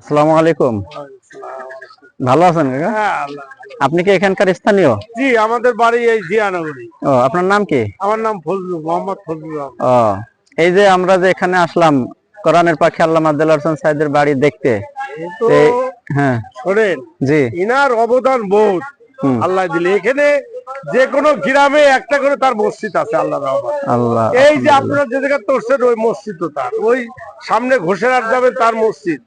আসসালামু আলাইকুম। ভালো আছেন কাকা? হ্যাঁ, আপনি কি এখানকার স্থানীয়? জি আমাদের বাড়ি এই জিয়ানগরী। ও আপনার নাম কি? আমার নাম ফজলু মোহাম্মদ রহমান। ও এই যে আমরা যে এখানে আসলাম কোরআনের পাখি আল্লাহ আব্দুল হোসেন সাহেদের বাড়ি দেখতে হ্যাঁ। শোনেন জি। ইনার অবদান বহুত। আল্লাহ দিলে এখানে যে কোনো গ্রামে একটা করে তার মসজিদ আছে আল্লাহ আল্লাহ। এই যে আপনারা যে জায়গা তোরছেন ওই মসজিদ তো তার। ওই সামনে ঘোষেরার যাবেন তার মসজিদ।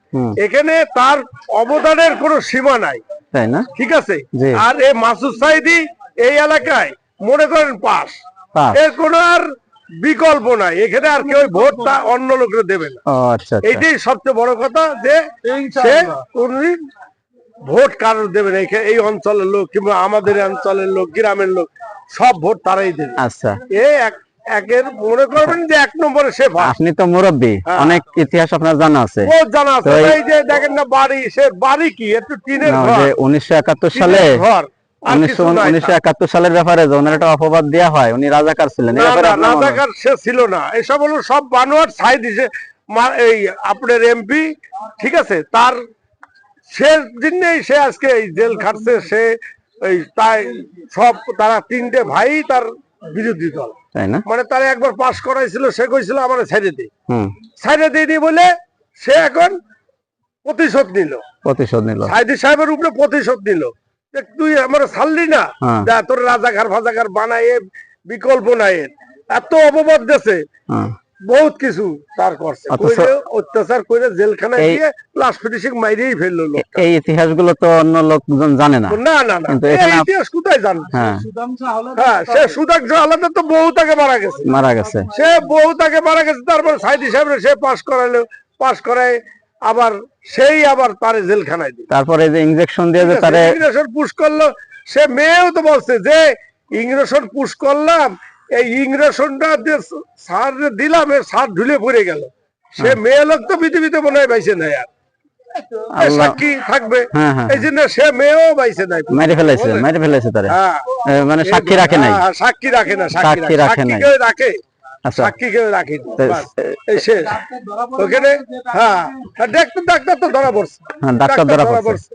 এখানে তার অবদানের কোনো সীমা নাই। তাই না? ঠিক আছে? আর এই মাসুদ সাইদি এই এলাকায় মনে করেন পাস। পাস। এর কোনো আর বিকল্প নাই। এখানে আর কেউ ভোটটা অন্য লোকের দেবে না। আচ্ছা আচ্ছা। এইটাই সবচেয়ে বড় কথা যে সে কোনদিন ভোট কারোর দেবে না এখা- এই অঞ্চলের লোক কিংবা আমাদের অঞ্চলের লোক গ্রামের লোক সব ভোট তারাই দেবে। আচ্ছা। এ এক একের মনে করবেন যে এক নম্বরে সে আপনি তো মুরব্বী হ্যাঁ। অনেক ইতিহাস আপনার জানা আছে। জানা আছে। এই- যে দেখেন না বাড়ি সে বাড়ি কি? একটু টিনের ঘর। যে উনিশশো একাত্তর সালে ঘর। উনিশশো সালের ব্যাপারে ওনার একটা অপবাদ দেওয়া হয় উনি রাজাকার ছিলেন। রাজাকার সে ছিল না। এসব হলো সব বানোয়ার মা- এই আপনার এমপি ঠিক আছে? তার সে দিনেই সে আজকে এই জেল খাটছে সে এই তাই সব তারা তিনটে ভাই তার বিরোধী দল। তাই না? মানে তারা একবার পাশ করাইছিল সে কইছিল আমার ছেড়ে দে। ছেড়ে দিইনি বলে সে এখন প্রতিশোধ নিল। প্রতিশোধ নিল। সাইদি সাহেবের উপরে প্রতিশোধ নিল। তুই আমার ছাড়লি না হ্যাঁ। যা তোর রাজাকার ফাজাকার বানায় বিকল্প নাই। এত অপবাদ হ্যাঁ। বহুত কিছু তার করছে। অত্যাচার করে জেলখানায় দিয়ে লাস্ট ফিনিশিং মাইরেই ফেলল এই ইতিহাসগুলো তো অন্য লোকজন জানে না। না না না। ইতিহাস কোথায় জানবে হ্যাঁ। হ্যাঁ সে সুদাংশ আলাদা তো বহুত আগে মারা গেছে। মারা গেছে। সে বহুত আগে মারা গেছে তারপর সাইদি সাহেবের সে পাস করাইলো পাস করায় আবার সেই আবার তারে জেলখানায় দিল। তারপরে যে ইনজেকশন দিয়ে যে তারে ইংরেশন পুশ করল সে মেয়েও তো বলছে যে ইংরেশন পুশ করলাম এই ইংরেশনটা সার দিলাম এর সার ঢুলে পড়ে গেল। সে মেয়ে লোক তো পৃথিবীতে মনে হয় বাইছে নাই আর। সাক্ষী থাকবে। হ্যাঁ হ্যাঁ এই জন্য সে মেয়েও বাইছে নাই। মেরে ফেলেছে মেরে ফেলেছে তারে। হ্যাঁ। মানে সাক্ষী রাখে নাই। হ্যাঁ, সাক্ষী রাখে না সাক্ষী রাখে রাখে রাখে। আচ্ছা। সাক্ষী কেউ রাখে এই শেষ। ওখানে হ্যাঁ। আর ডাক্তার ডাক্তার তো ধরা পড়ছে। হ্যাঁ, ডাক্তার ধরা পড়ছে।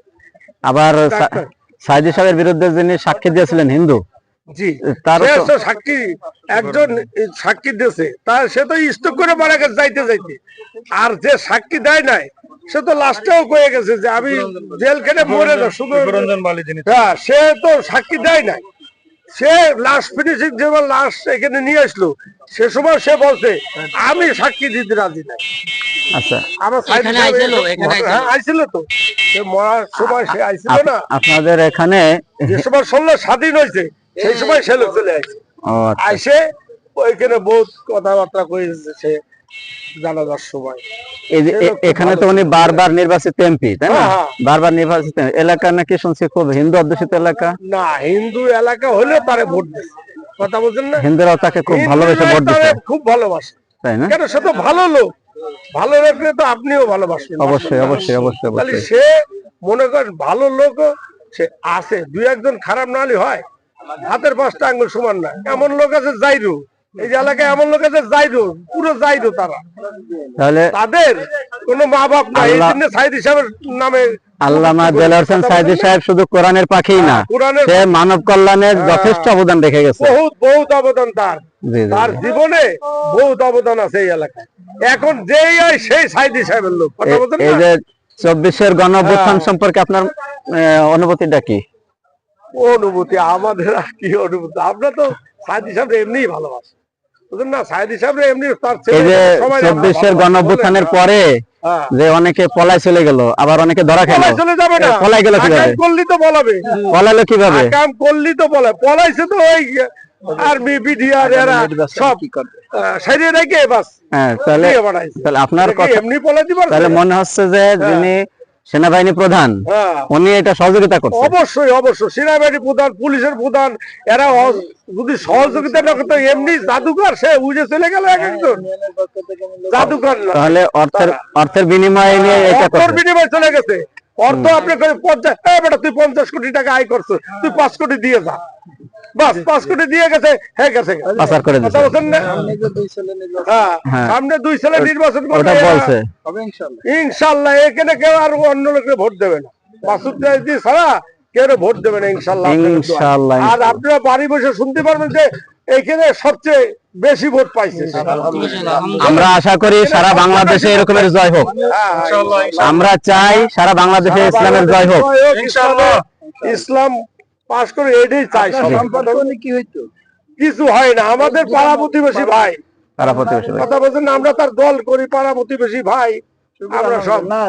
আবার। সাইদি সাহেবের বিরুদ্ধে যিনি সাক্ষী দিয়েছিলেন হিন্দু জি। তারও তো- তো সাক্ষী একজন সাক্ষী দিয়েছে। তার সে তো স্টক করে মারা গেছে যাইতে যাইতে। আর যে সাক্ষী দেয় নাই সে তো লাস্টেও কয়ে গেছে যে আমি জেল খেটে মরে না শুধু হ্যাঁ সে তো সাক্ষী দেয় নাই। সে লাস্ট ফিনিশিং যেবার লাস্ট এখানে নিয়ে আসলো সে সময় সে বলছে আমি সাক্ষী দিতে রাজি নাই। আচ্ছা। আমার আইছিল, হ্যাঁ তো। সে মরার সময় সে আইছিল না। আপনাদের এখানে যে সময় ষোলো স্বাধীন হয়েছে সেই সময় সে লোক চলে আসছে ও আচ্ছা। ওইখানে বহুত কথাবার্তা কয়েছে সে জানাজার সময়। এখানে তো উনি বারবার নির্বাচিত এমপি তাই না? হ্যাঁ, হ্যাঁ। বারবার নির্বাচিত এলাকা নাকি শুনছি খুব হিন্দু অধ্যুষিত এলাকা। না হিন্দু এলাকা হলেও তারে ভোট কথা বলছেন না? হিন্দুরাও তাকে খুব ভালোবেসে ভোট দিচ্ছে খুব ভালোবাসে। তাই না? কেন সে তো ভালো লোক। ভালো লোকলে তো আপনিও ভালোবাসেন। অবশ্যই অবশ্যই অবশ্যই তাহলে সে মনে করেন ভালো লোক সে আছে। দুই একজন খারাপ না হলে হয়। হাতের পাঁচটা আঙ্গুল সমান না। এমন লোক আছে যাইরু এই এলাকায় এমন লোক আছে যাইরু পুরো যাইরু তারা। তাহলে তাদের কোনো মা বাপ নাই এই জন্য সাইদ হিসাবের নামে আল্লামা দেলার হোসেন সাইদি সাহেব শুধু কোরআনের না হ্যাঁ, সে মানব কল্যাণের যথেষ্ট অবদান রেখে গেছে। বহুত বহুত অবদান তার। তার জীবনে বহুত অবদান আছে এই এলাকায়। এখন যেই হয় সেই সাইদি সাহেবের লোক। এই যে চব্বিশের গণ হ্যাঁ। সম্পর্কে আপনার অনুভূতিটা কি? অনুভূতি আমাদের আর কি অনুভূতি? আমরা তো সাইদি সাহেব এমনি ভালোবাসি। বুঝলেন না? সাইদি সাহেব এমনি তার এই ছেলে যে সবাই চব্বিশের গণ পরে হ্যাঁ। যে অনেকে পলাই চলে গেল আবার অনেকে ধরা খেলো চলে যাবে না। পলাই গেল কীভাবে? করলি তো বলাবে পলাইলো কীভাবে? কাম করলি তো বলে পলাইছে তো ওই আর্মি বিডিআর এরা সব। সাইডে রেখে বাস হ্যাঁ তাহলে তাহলে আপনার কথা এমনি পলাই দিবার তাহলে মনে হচ্ছে যে যিনি সেনাবাহিনী প্রধান হ্যাঁ। উনি এটা সহযোগিতা করছে অবশ্যই অবশ্যই। সেনাবাহিনী প্রধান পুলিশের প্রধান এরা যদি সহযোগিতা না করতো এমনি জাদুকর সে উজে চলে গেল এক একজন। জাদুকর তাহলে অর্থের অর্থের বিনিময়ে নিয়ে এটা অর্থের বিনিময় চলে গেছে। অর্থ আপনি পঞ্চাশ বেটা তুই পঞ্চাশ কোটি টাকা আয় করছ। তুই পাঁচ কোটি দিয়ে যা। বাস পাঁচ কোটি দিয়ে গেছে হ্যাঁ গেছে। পাচার করে হ্যাঁ হ্যাঁ। সামনে দুই ছেলে নির্বাচন করবে ওটা বলছে। ইনশাল্লাহ। এখানে কেউ আর অন্য লোকে ভোট দেবে না। মাসুদ রাজদি ছাড়া কেউ ভোট দেবে না দোয়ায়। ইনশাআল্লাহ, আর আপনারা বাড়ি বসে শুনতে পারবেন যে এখানে সবচেয়ে বেশি ভোট পাইছে। আমরা আশা করি সারা বাংলাদেশে এরকমের জয় হোক। হ্যাঁ, আমরা চাই সারা বাংলাদেশে ইসলামের জয় হোক। ইসলাম পাশ করে এটাই চাই সবাই। কি হইতো? কিছু হয় না। আমাদের পাড়া প্রতিবেশী ভাই। পাড়া প্রতিবেশী কথা বলছেন আমরা তার দল করি পাড়া প্রতিবেশী ভাই। আমরা সব না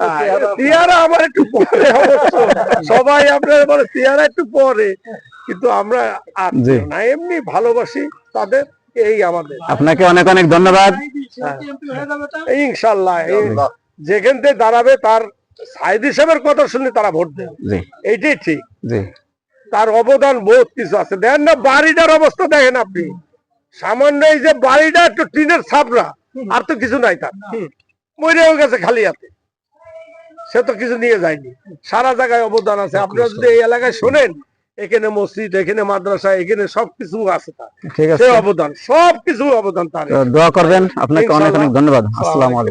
হ্যাঁ, চেহারা। আমার একটু পরে সবাই আপনার বলে তিয়ারা একটু পরে। কিন্তু আমরা না এমনি ভালোবাসি তাদের এই আমাদের। আপনাকে অনেক অনেক ধন্যবাদ। এই ইনশাল্লাহ যেখান থেকে দাঁড়াবে তার সাইদ হিসাবের কথা শুনলে তারা ভোট জি। এইটাই ঠিক। তার অবদান বহুত কিছু আছে। দেখেন না বাড়িটার অবস্থা দেখেন আপনি। সামান্য এই যে বাড়িটা একটু টিনের ছাপরা আর তো কিছু নাই তার। মরেও গেছে খালি হাতে। সে তো কিছু নিয়ে যায়নি। সারা জায়গায় অবদান আছে। আপনারা যদি এই এলাকায় শোনেন এখানে মসজিদ এখানে মাদ্রাসা এখানে সবকিছু আছে তার। ঠিক আছে। অবদান সবকিছু অবদান তার। দোয়া করবেন। আপনাকে অনেক অনেক ধন্যবাদ। আসসালামু আলাইকুম।